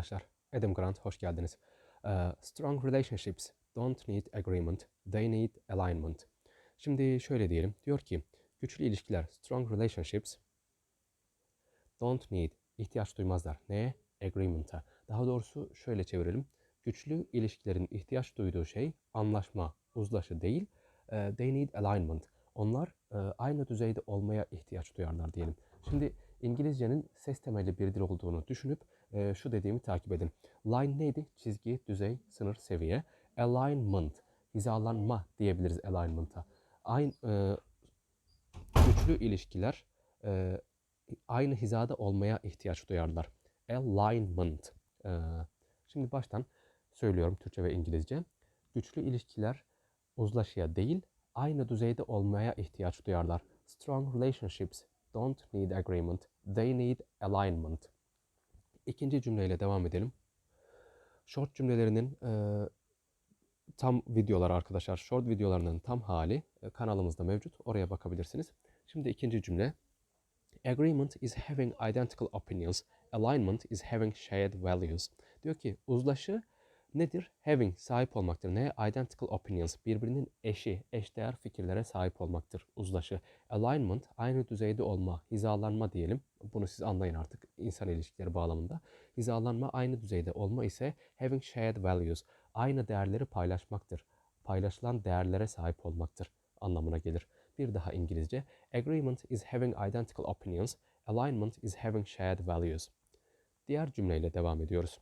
arkadaşlar. Adam Grant, hoş geldiniz. Ee, strong relationships don't need agreement, they need alignment. Şimdi şöyle diyelim, diyor ki güçlü ilişkiler, strong relationships don't need, ihtiyaç duymazlar. Neye? Agreement'a. Daha doğrusu şöyle çevirelim. Güçlü ilişkilerin ihtiyaç duyduğu şey anlaşma, uzlaşı değil, e, they need alignment. Onlar e, aynı düzeyde olmaya ihtiyaç duyarlar diyelim. Şimdi İngilizcenin ses temelli bir dil olduğunu düşünüp e, şu dediğimi takip edin. Line neydi? Çizgi, düzey, sınır, seviye. Alignment, hizalanma diyebiliriz alignment'a. Aynı e, güçlü ilişkiler e, aynı hizada olmaya ihtiyaç duyarlar. Alignment. E, şimdi baştan söylüyorum Türkçe ve İngilizce. Güçlü ilişkiler uzlaşıya değil, aynı düzeyde olmaya ihtiyaç duyarlar. Strong relationships don't need agreement, they need alignment. İkinci cümleyle devam edelim. Short cümlelerinin e, tam videoları arkadaşlar, short videolarının tam hali e, kanalımızda mevcut. Oraya bakabilirsiniz. Şimdi ikinci cümle. Agreement is having identical opinions. Alignment is having shared values. Diyor ki uzlaşı nedir? Having sahip olmaktır. Neye? Identical opinions. Birbirinin eşi, eşdeğer fikirlere sahip olmaktır uzlaşı. Alignment aynı düzeyde olma, hizalanma diyelim. Bunu siz anlayın artık insan ilişkileri bağlamında. Hizalanma aynı düzeyde olma ise having shared values. Aynı değerleri paylaşmaktır. Paylaşılan değerlere sahip olmaktır anlamına gelir. Bir daha İngilizce. Agreement is having identical opinions. Alignment is having shared values. Diğer cümleyle devam ediyoruz.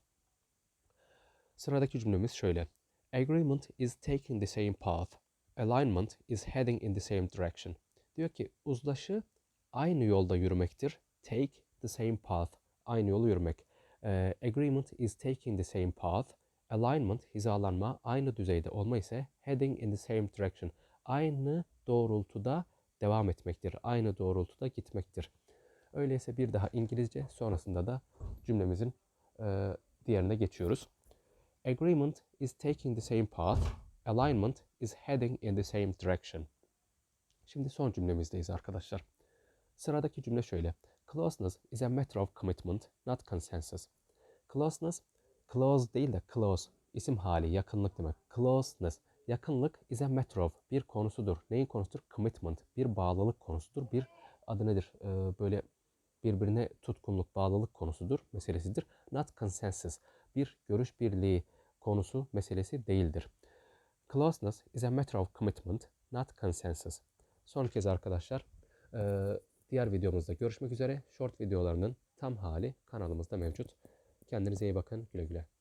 Sıradaki cümlemiz şöyle. Agreement is taking the same path. Alignment is heading in the same direction. Diyor ki uzlaşı aynı yolda yürümektir. Take the same path. Aynı yolu yürümek. Ee, agreement is taking the same path. Alignment, hizalanma, aynı düzeyde olma ise heading in the same direction. Aynı doğrultuda devam etmektir. Aynı doğrultuda gitmektir. Öyleyse bir daha İngilizce sonrasında da cümlemizin e, diğerine geçiyoruz. Agreement is taking the same path. Alignment is heading in the same direction. Şimdi son cümlemizdeyiz arkadaşlar. Sıradaki cümle şöyle. Closeness is a matter of commitment, not consensus. Closeness, close değil de close, isim hali, yakınlık demek. Closeness, yakınlık is a matter of, bir konusudur. Neyin konusudur? Commitment, bir bağlılık konusudur. Bir adı nedir? Ee, böyle birbirine tutkunluk, bağlılık konusudur, meselesidir. Not consensus, bir görüş birliği konusu, meselesi değildir. Closeness is a matter of commitment, not consensus. Son kez arkadaşlar, e, diğer videomuzda görüşmek üzere. Short videolarının tam hali kanalımızda mevcut. Kendinize iyi bakın. Güle güle.